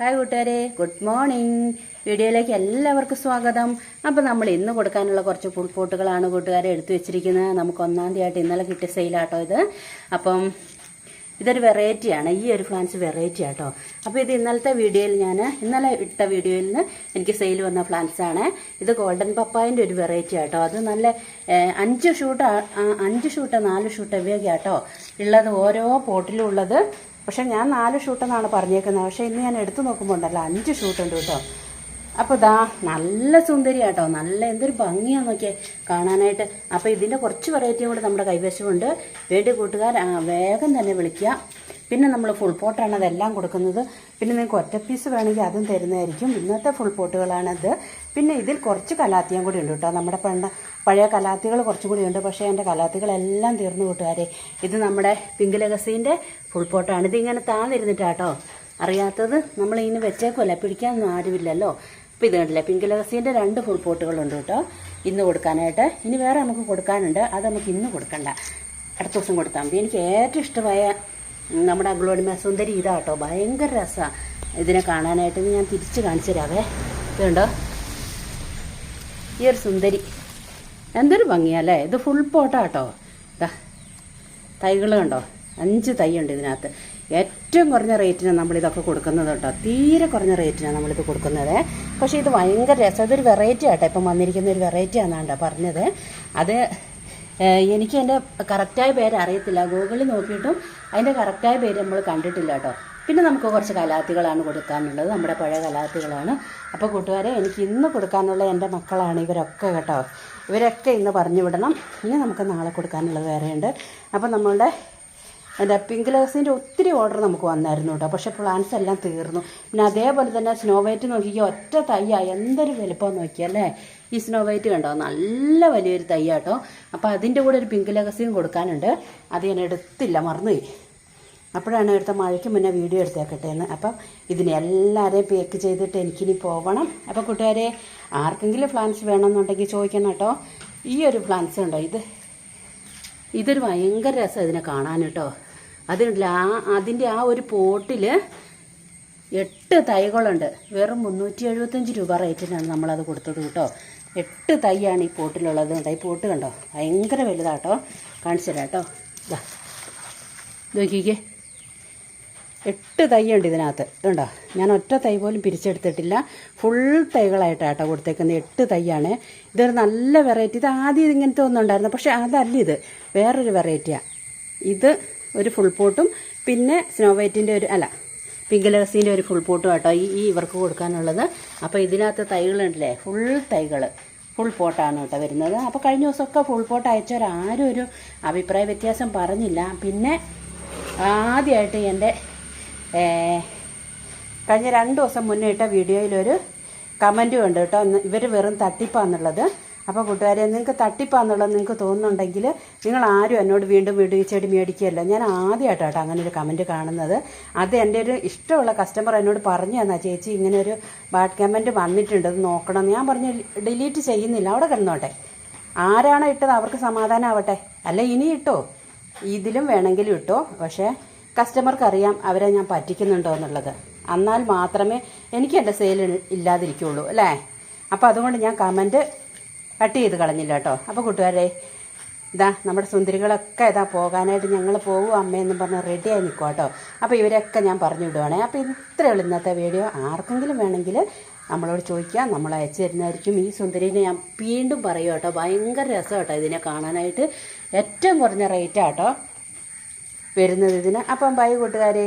Hi കൂട്ടുകാരെ. Good morning വീഡിയോയിലേക്ക് എല്ലാവർക്കും സ്വാഗതം. അപ്പോൾ നമ്മൾ ഇന്ന് കൊടുക്കാനുള്ള കുറച്ച് ഫുൾ പോട്ടുകളാണ് കൂട്ടുകാരെ എടുത്തു വെച്ചിരിക്കുന്നത്. നമുക്ക് ഒന്നാം തീയതി ആയിട്ട് ഇന്നലെ കിട്ടിയ സെയിലാട്ടോ ഇത്. അപ്പം ഇതൊരു വെറൈറ്റിയാണ് ഈ ഒരു ഫ്ലാൻസ് വെറൈറ്റി ആട്ടോ. അപ്പോൾ ഇത് ഇന്നലത്തെ വീഡിയോയിൽ ഞാൻ ഇന്നലെ ഇട്ട വീഡിയോയിൽ നിന്ന് എനിക്ക് സെയിൽ വന്ന ഫ്ലാൻസ് ആണ്. ഇത് ഗോൾഡൻ പപ്പായന്റെ ഒരു വെറൈറ്റി ആട്ടോ. അത് നല്ല അഞ്ച് ഷൂട്ട് അഞ്ച് ഷൂട്ട് നാല് ഷൂട്ട് ഇവയൊക്കെ ആട്ടോ ഉള്ളത് ഓരോ പോട്ടിലും ഉള്ളത്. പക്ഷെ ഞാൻ നാല് ഷൂട്ടെന്നാണ് പറഞ്ഞേക്കുന്നത്. പക്ഷേ ഇന്ന് ഞാൻ എടുത്തു നോക്കുമ്പോൾ ഉണ്ടല്ലോ അഞ്ച് ഷൂട്ടുണ്ട് കേട്ടോ. അപ്പോൾ ഇതാ നല്ല സുന്ദരി കേട്ടോ നല്ല എന്തൊരു ഭംഗിയാ നോക്കിയേ കാണാനായിട്ട്. അപ്പോൾ ഇതിന്റെ കുറച്ച് വെറൈറ്റിയും കൂടെ നമ്മുടെ കൈവശമുണ്ട്. വേണ്ടി കൂട്ടുകാർ വേഗം തന്നെ വിളിക്കുക. പിന്നെ നമ്മൾ ഫുൾ പോട്ടാണ് അതെല്ലാം കൊടുക്കുന്നത്. പിന്നെ നിങ്ങൾക്ക് ഒറ്റ പീസ് വേണമെങ്കിൽ അതും തരുന്നതായിരിക്കും. ഇന്നത്തെ ഫുൾ പോട്ടുകളാണത് പിന്നെ ഇതിൽ കുറച്ച് കലാത്തിയും കൂടി ഉണ്ട് കേട്ടോ. നമ്മുടെ പണ്ട പഴയ കലാത്തികൾ കുറച്ചും കൂടി ഉണ്ട്. പക്ഷേ എന്റെ കലാത്തികളെല്ലാം തീർന്നു കൂട്ടുകാരെ. ഇത് നമ്മുടെ പിങ്ക് ലഗസീന്റെ ഫുൾ പോട്ടാണ് ഇതിങ്ങനെ താന്നിരുന്നിട്ടാട്ടോ. അറിയാത്തത് നമ്മളിങ്ങനെ വെച്ചേക്കുമല്ല പിടിക്കാനൊന്നും ആരുമില്ലല്ലോ. അപ്പോൾ ഇത് കണ്ടില്ലേ? പിങ്ക് ലഗസീന്റെ രണ്ട് ഫുൾ പോട്ടുകളുണ്ട് കേട്ടോ. ഇന്ന് കൊടുക്കാനായിട്ട്. ഇനി വേറെ നമുക്ക് കൊടുക്കാനുണ്ട്. അത് നമുക്ക് ഇന്ന് കൊടുക്കണ്ട. അടുത്ത ദിവസം കൊടുത്താൽ മതി. എനിക്ക് ഏറ്റവും ഇഷ്ടമായ നമ്മുടെ അഗ്ലോണിമ സുന്ദരി കേട്ടോ. ഭയങ്കര രസമാണ് ഇതിനെ കാണാനായിട്ട് ഞാൻ തിരിച്ച് കാണിച്ചു തരാവേ. ഇതുണ്ടോ ഈ ഒരു സുന്ദരി. എന്തൊരു ഭംഗിയല്ലേ ഇത് ഫുൾ പോട്ടാട്ടോ ഇതാ തൈകൾ കണ്ടോ? അഞ്ച് തൈ ഉണ്ട് ഇതിനകത്ത്. ഏറ്റവും കുറഞ്ഞ റേറ്റിനാണ് നമ്മളിതൊക്കെ കൊടുക്കുന്നത് കേട്ടോ. തീരെ കുറഞ്ഞ റേറ്റിനാണ് നമ്മളിത് കൊടുക്കുന്നത്. പക്ഷേ ഇത് ഭയങ്കര രസം. ഇതൊരു വെറൈറ്റി ആട്ടോ. ഇപ്പം വന്നിരിക്കുന്ന ഒരു വെറൈറ്റി ആണെന്നാണ്ടോ പറഞ്ഞത്. അത് എനിക്ക് എന്റെ കറക്റ്റായ പേര് അറിയത്തില്ല. ഗൂഗിളിൽ നോക്കിയിട്ടും അതിന്റെ കറക്റ്റായ പേര് നമ്മൾ കണ്ടിട്ടില്ല കേട്ടോ. പിന്നെ നമുക്ക് കുറച്ച് കലാത്തികളാണ് കൊടുക്കാനുള്ളത്. നമ്മുടെ പഴയ കലാത്തികളാണ്. അപ്പോൾ കൂട്ടുകാരെ എനിക്ക് ഇന്ന് കൊടുക്കാനുള്ള എന്റെ മക്കളാണ് ഇവരൊക്കെ കേട്ടോ. ഇവരൊക്കെ ഇന്ന് പറഞ്ഞു വിടണം. ഇനി നമുക്ക് നാളെ കൊടുക്കാനുള്ളത് വേറെയുണ്ട്. അപ്പോൾ നമ്മളുടെ എന്റെ പിങ്ക് ലേസിന്റെ ഒത്തിരി ഓർഡർ നമുക്ക് വന്നായിരുന്നു കേട്ടോ. പക്ഷേ പ്ലാൻസ് എല്ലാം തീർന്നു. പിന്നെ അതേപോലെ തന്നെ സ്നോ വൈറ്റ് നോക്കിക്കുക ഒറ്റ തയ്യാ. എന്തൊരു വലുപ്പം നോക്കിയല്ലേ ഈ സ്നോ വൈറ്റ് കണ്ടോ? നല്ല വലിയൊരു തയ്യാട്ടോ അപ്പോൾ അതിന്റെ കൂടെ ഒരു പിങ്ക് ലഗസിയും കൊടുക്കാനുണ്ട്. അത് ഞാൻ എടുത്തില്ല മറന്നുപോയി. അപ്പോഴാണ് എടുത്ത മഴയ്ക്ക് മുന്നേ വീഡിയോ എടുത്തേക്കട്ടെ എന്ന് അപ്പം ഇതിനെ എല്ലാവരെയും പേക്ക് ചെയ്തിട്ട് എനിക്കിനി പോകണം അപ്പോൾ കൂട്ടുകാരെ ആർക്കെങ്കിലും ഫ്ലാൻസ് വേണമെന്നുണ്ടെങ്കിൽ ചോദിക്കണം കേട്ടോ. ഈ ഒരു ഫ്ലാൻസ് ഉണ്ടോ ഇത്? ഇതൊരു ഭയങ്കര രസം ഇതിനെ കാണാൻ കേട്ടോ. അതുണ്ടല്ല ആ അതിന്റെ ആ ഒരു പോട്ടിൽ എട്ട് തൈകളുണ്ട്. വെറും മുന്നൂറ്റി എഴുപത്തഞ്ച് രൂപ റേറ്റിനാണ് നമ്മളത് കൊടുത്തത് കേട്ടോ. എട്ട് തൈയാണ് ഈ പോട്ടിലുള്ളത് കണ്ടോ? ഈ പോട്ട് കണ്ടോ? ഭയങ്കര വലുതാട്ടോ. കാണിച്ചു തരാം കേട്ടോ. നോക്കിക്കേ. എട്ട് തൈയുണ്ട് ഇതിനകത്ത്. കേട്ടോ ഞാൻ ഒറ്റ തൈ പോലും പിരിച്ചെടുത്തിട്ടില്ല. ഫുൾ തൈകളായിട്ടാണ് കേട്ടോ കൊടുത്തേക്കുന്നത്. എട്ട് തൈയാണ്. ഇതൊരു നല്ല വെറൈറ്റി. ഇത് ആദ്യം ഇങ്ങനത്തെ ഒന്നും ഉണ്ടായിരുന്നു പക്ഷേ അതല്ല ഇത്. വേറൊരു വെറൈറ്റിയാണ് ഇത് ഒരു ഫുൾ പോട്ടും പിന്നെ സ്നോ വൈറ്റിന്റെ ഒരു അല്ല പിങ്ക് ലഗസീന്റെ ഒരു ഫുൾ പോട്ടും കേട്ടോ ഈ ഈ ഇവർക്ക് കൊടുക്കാനുള്ളത്. അപ്പോൾ ഇതിനകത്ത് തൈകളുണ്ടല്ലേ ഫുൾ തൈകൾ ഫുൾ പോട്ടാണ് കേട്ടോ വരുന്നത്. അപ്പോൾ കഴിഞ്ഞ ദിവസമൊക്കെ ഫുൾ പോട്ട് അയച്ചവരാരും ഒരു അഭിപ്രായ വ്യത്യാസം പറഞ്ഞില്ല. പിന്നെ ആദ്യമായിട്ട് എന്റെ കഴിഞ്ഞ രണ്ട് ദിവസം മുന്നേ ഇട്ട വീഡിയോയിലൊരു കമന്റും ഉണ്ട് കേട്ടോ ഇവർ വെറും തട്ടിപ്പാന്നുള്ളത്. അപ്പോൾ കൂട്ടുകാരെ നിങ്ങൾക്ക് തട്ടിപ്പാന്നുള്ളത് നിങ്ങൾക്ക് തോന്നുന്നുണ്ടെങ്കിൽ നിങ്ങൾ ആരും എന്നോട് വീണ്ടും വീണ്ടും ഈ ചെടി മേടിക്കുകയല്ല. ഞാൻ ആദ്യമായിട്ടാണ് കേട്ടോ അങ്ങനെ ഒരു കമന്റ് കാണുന്നത്. അത് എന്റെ ഒരു ഇഷ്ടമുള്ള കസ്റ്റമർ എന്നോട് പറഞ്ഞു തന്നാ ചേച്ചി ഇങ്ങനെ ഒരു ബാഡ് കമന്റ് വന്നിട്ടുണ്ട് ഇത് നോക്കണം. ഞാൻ പറഞ്ഞു ഡിലീറ്റ് ചെയ്യുന്നില്ല അവിടെ കിടന്നോട്ടെ. ആരാണോ ഇട്ടത് അവർക്ക് സമാധാനമാവട്ടെ അല്ല ഇനി ഇട്ടോ? ഇതിലും വേണമെങ്കിലും ഇട്ടോ? പക്ഷേ കസ്റ്റമർക്ക് അറിയാം അവരെ ഞാൻ പറ്റിക്കുന്നുണ്ടോ എന്നുള്ളത്. എന്നാൽ മാത്രമേ എനിക്ക് എന്റെ സെയിൽ ഇല്ലാതിരിക്കുള്ളൂ അല്ലേ? അപ്പോൾ അതുകൊണ്ട് ഞാൻ കമന്റ് കട്ട് ചെയ്ത് കളഞ്ഞില്ല കേട്ടോ. അപ്പോൾ കൂട്ടുകാരെ ഇതാ നമ്മുടെ സുന്ദരികളൊക്കെ ഇതാ പോകാനായിട്ട് ഞങ്ങൾ പോകും അമ്മയെന്നും പറഞ്ഞ് റെഡിയായി നിൽക്കുക കേട്ടോ. അപ്പോൾ ഇവരൊക്കെ ഞാൻ പറഞ്ഞു വിടുവാണേ. അപ്പോൾ ഇത്രയേ ഉള്ളൂ ഇന്നത്തെ വീഡിയോ ആർക്കെങ്കിലും വേണമെങ്കിൽ നമ്മളോട് ചോദിക്കുക നമ്മൾ അയച്ചു തരുന്നതായിരിക്കും. ഈ സുന്ദരിനെ ഞാൻ വീണ്ടും പറയും കേട്ടോ. ഭയങ്കര രസം കേട്ടോ ഇതിനെ കാണാനായിട്ട്. ഏറ്റവും കുറഞ്ഞ റേറ്റാട്ടോ വരുന്നത് ഇതിന്. അപ്പം ബൈ കൂട്ടുകാരേ.